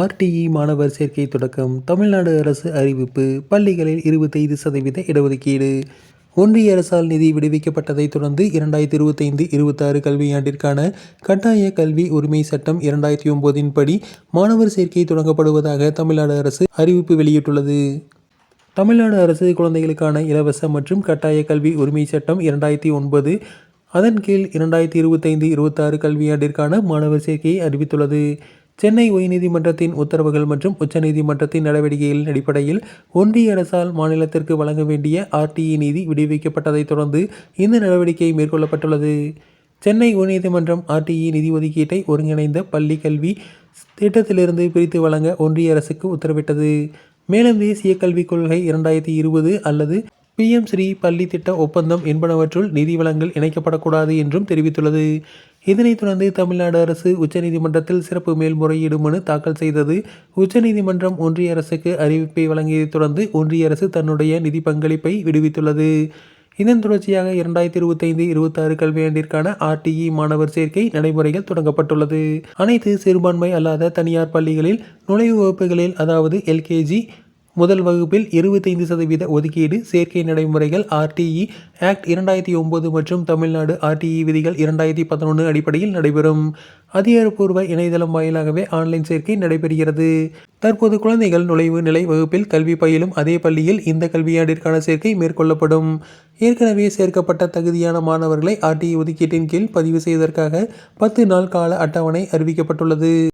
RTE மாணவர் சேர்க்கை தொடக்கம் தமிழ்நாடு அரசு அறிவிப்பு பள்ளிகளில் இருபத்தைந்து சதவீத இடஒதுக்கீடு. ஒன்றிய அரசால் நிதி விடுவிக்கப்பட்டதைத் தொடர்ந்து இரண்டாயிரத்தி இருபத்தைந்து இருபத்தாறு கல்வியாண்டிற்கான கட்டாய கல்வி உரிமை சட்டம் இரண்டாயிரத்தி ஒன்பதின் படி மாணவர் சேர்க்கை தொடங்கப்படுவதாக தமிழ்நாடு அரசு அறிவிப்பு வெளியிட்டுள்ளது. தமிழ்நாடு அரசு குழந்தைகளுக்கான இலவச மற்றும் கட்டாய கல்வி உரிமை சட்டம் இரண்டாயிரத்தி ஒன்பது அதன் கீழ் இரண்டாயிரத்தி இருபத்தைந்து இருபத்தாறு கல்வியாண்டிற்கான மாணவர் சேர்க்கையை அறிவித்துள்ளது. சென்னை உயர்நீதிமன்றத்தின் உத்தரவுகள் மற்றும் உச்சநீதிமன்றத்தின் நடவடிக்கைகளின் அடிப்படையில் ஒன்றிய அரசால் மாநிலத்திற்கு வழங்க வேண்டிய ஆர்டிஇ நிதி விடுவிக்கப்பட்டதைத் தொடர்ந்து இந்த நடவடிக்கை மேற்கொள்ளப்பட்டுள்ளது. சென்னை உயர்நீதிமன்றம் ஆர்டிஇ நிதி ஒதுக்கீட்டை ஒருங்கிணைந்த பள்ளி கல்வி திட்டத்திலிருந்து பிரித்து வழங்க ஒன்றிய அரசுக்கு உத்தரவிட்டது. மேலும் தேசிய கல்விக் கொள்கை இரண்டாயிரத்தி இருபது அல்லது பிஎம் ஸ்ரீ பள்ளி திட்ட ஒப்பந்தம் என்பனவற்றுள் நிதி வளங்கள் இணைக்கப்படக்கூடாது என்றும் தெரிவித்துள்ளது. இதனைத் தொடர்ந்து தமிழ்நாடு அரசு உச்சநீதிமன்றத்தில் சிறப்பு மேல்முறையீடு மனு தாக்கல் செய்தது. உச்சநீதிமன்றம் ஒன்றிய அரசுக்கு அறிவிப்பை வழங்கியதைத் தொடர்ந்து ஒன்றிய அரசு தன்னுடைய நிதி பங்களிப்பை விடுவித்துள்ளது. இதன் தொடர்ச்சியாக இரண்டாயிரத்தி இருபத்தைந்து இருபத்தாறு கல்வியாண்டிற்கான ஆர்டிஇ மாணவர் சேர்க்கை நடைமுறைகள் தொடங்கப்பட்டுள்ளது. அனைத்து சிறுபான்மை அல்லாத தனியார் பள்ளிகளில் நுழைவு வகுப்புகளில் அதாவது எல்கேஜி முதல் வகுப்பில் இருபத்தைந்து சதவீத ஒதுக்கீடு சேர்க்கை நடைமுறைகள் ஆர்டிஇ ஆக்ட் இரண்டாயிரத்தி ஒன்பது மற்றும் தமிழ்நாடு ஆர்டிஇ விதிகள் இரண்டாயிரத்தி பதினொன்று அடிப்படையில் நடைபெறும். அதிகாரப்பூர்வ இணையதளம் வாயிலாகவே ஆன்லைன் சேர்க்கை நடைபெறுகிறது. தற்போது குழந்தைகள் நுழைவு நிலை வகுப்பில் கல்வி பயிலும் அதே பள்ளியில் இந்த கல்வியாண்டிற்கான சேர்க்கை மேற்கொள்ளப்படும். ஏற்கனவே சேர்க்கப்பட்ட தகுதியான மாணவர்களை ஆர்டிஇ ஒதுக்கீட்டின் கீழ் பதிவு செய்வதற்காக பத்து நாள் கால அட்டவணை அறிவிக்கப்பட்டுள்ளது.